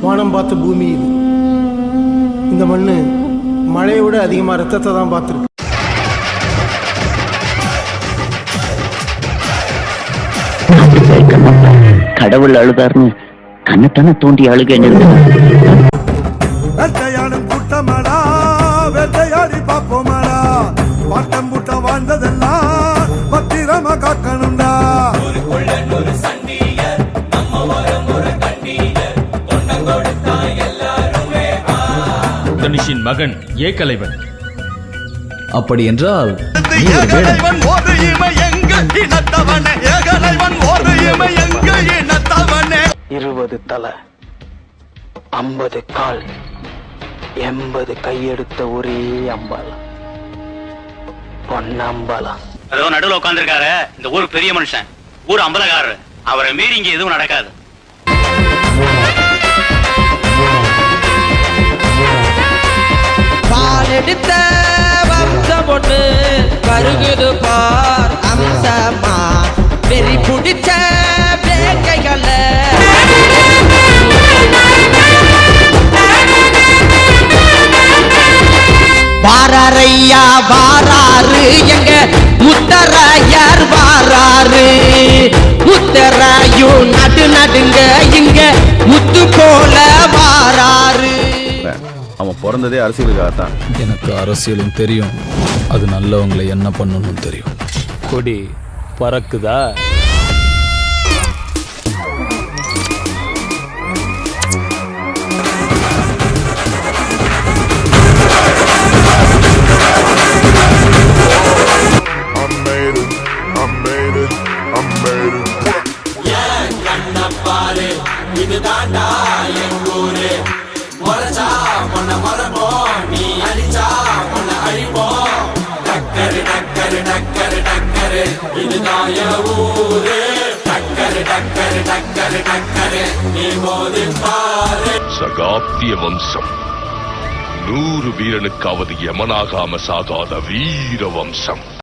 வானம் பார்த்த பூமி இது. இந்த மண்ணு மழையை விட அதிகமாக ரத்தத்தை தான் பார்த்துருக்கு. கடவுள் அழுதாருன்னு கண்ணத்தான தோண்டி அழுக வேட்டையாடும் கூட்டமாடா வேட்டையாடி பார்ப்போமாடா பாட்டம் வாழ்ந்ததெல்லாம் தனுஷின் மகன் ஏகலைவன் அப்படி என்றால் இருபது தலை ஐம்பது கால் எண்பது கையெடுத்த ஒரே அம்பாலம். பொன்னம்பலம். அதோ நடுவுல உட்காந்துருக்காரு இந்த ஊர் பெரிய மனுஷன். ஊர் அம்பலக்காரரு. அவரை மீறி இங்க எதுவும் நடக்காது. எடுத்த வம்சம் ஒண்ணு கருகுது பார் அம்சமா. வெறி பிடிச்ச வேங்கைகள வாராரையா வாராரு எங்க முத்தராயார் வாராரு பிறந்ததே அரசியலுக்காகத்தான். எனக்கு அரசியலும் தெரியும். அது நல்லவங்களை என்ன பண்ணணும் தெரியும். கொடி பறக்குதா? I ஊரு. டக்கரு டக்கரு டக்கரு டக்கரு நீ போது பாரு. சகாப்திய வம்சம். நூறு வீரனுக்காவது யமனாகாம சாகாத வீர வம்சம்.